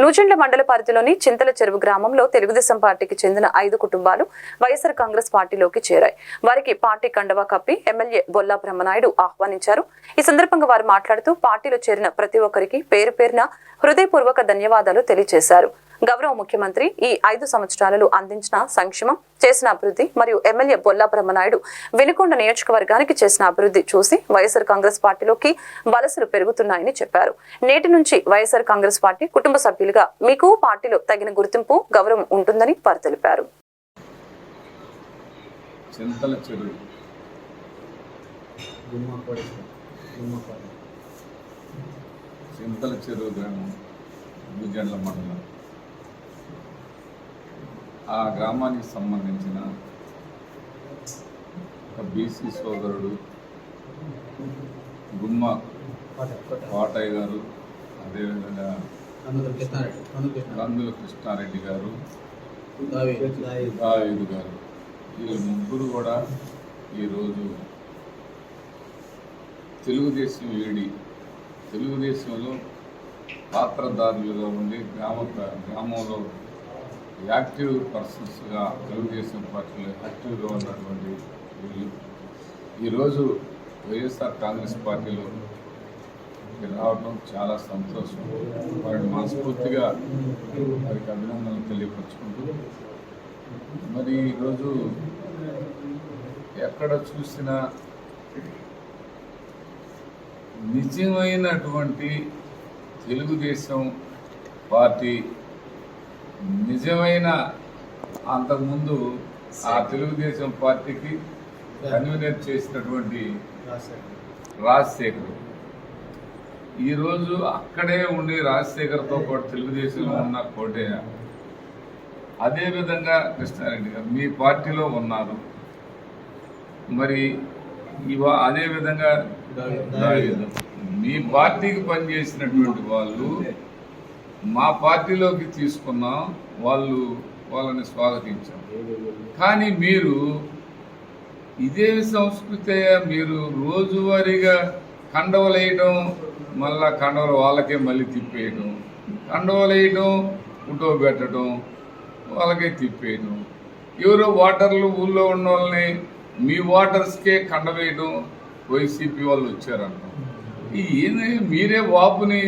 నూచెండ్ల మండల పరిధిలోని చింతల చెరువు గ్రామంలో తెలుగుదేశం పార్టీకి చెందిన ఐదు కుటుంబాలు వైఎస్ఆర్ కాంగ్రెస్ పార్టీలోకి చేరాయి. వారికి పార్టీ కండవా కప్పి ఎమ్మెల్యే బొల్లా బ్రహ్మనాయుడు ఆహ్వానించారు. ఈ సందర్భంగా వారు మాట్లాడుతూ పార్టీలో చేరిన ప్రతి ఒక్కరికి పేరు పేరున హృదయపూర్వక ధన్యవాదాలు తెలియజేశారు. గౌరవ ముఖ్యమంత్రి ఈ ఐదు సంవత్సరాలలో అందించిన సంక్షేమం చేసిన అభివృద్ధి మరియు ఎమ్మెల్యే బొల్లా బ్రహ్మనాయుడు వినుకొండ నియోజకవర్గానికి చేసిన అభివృద్ధి చూసి వైఎస్ఆర్ కాంగ్రెస్ పార్టీలోకి వలసలు పెరుగుతున్నాయని చెప్పారు. నేటి నుంచి వైఎస్ఆర్ కాంగ్రెస్ పార్టీ కుటుంబ సభ్యులుగా మీకు పార్టీలో తగిన గుర్తింపు గౌరవం ఉంటుందని వారు తెలిపారు. చింతల చెరువు. గ్రామం భూజండ్ల మండలం. ఆ గ్రామానికి సంబంధించిన ఒక బీసీ సోదరుడు గుమ్మ కోటయ్య గారు అదేవిధంగా కందులు కృష్ణారెడ్డి గారు దావీదు గారు. వీళ్ళు ముగ్గురు కూడా ఈరోజు తెలుగుదేశం వీడి తెలుగుదేశంలో పాత్రదారులుగా ఉండి గ్రామ గ్రామంలో యాక్టివ్ పర్సన్స్గా తెలుగుదేశం పార్టీలో యాక్టివ్గా ఉన్నటువంటి వీళ్ళు. ఈరోజు వైఎస్ఆర్ కాంగ్రెస్ పార్టీలో రావడం చాలా సంతోషం. వారిని మనస్ఫూర్తిగా వారికి అభినందనలు తెలియపరుచుకుంటూ. మరి ఈరోజు ఎక్కడ చూసినా నిజమైనటువంటి తెలుగుదేశం పార్టీ నిజమైన అంతకుముందు ఆ తెలుగుదేశం పార్టీకి కన్వీనర్ చేసినటువంటి రాజశేఖర్. ఈరోజు అక్కడే ఉండి రాజశేఖర్తో పాటు తెలుగుదేశంలో ఉన్న కోటయ్య అదేవిధంగా కృష్ణారెడ్డి గారు మీ పార్టీలో ఉన్నారు. మరి ఇవా అదేవిధంగా. మీ పార్టీకి పనిచేసినటువంటి వాళ్ళు మా పార్టీలోకి తీసుకున్నాం వాళ్ళు వాళ్ళని స్వాగతించాం. కానీ మీరు ఇదే సంస్కృతి మీరు రోజువారీగా కండవలేయడం మళ్ళా కండవలు వాళ్ళకే మళ్ళీ తిప్పేయడం కండవలు వేయడం ఫోటో పెట్టడం వాళ్ళకే తిప్పేయడం ఎవరో ఓటర్లు ఊళ్ళో ఉన్న వాళ్ళని మీ ఓటర్స్కే కండవేయడం వైసీపీ వాళ్ళు వచ్చారంట. ఈ మీరే వాపుని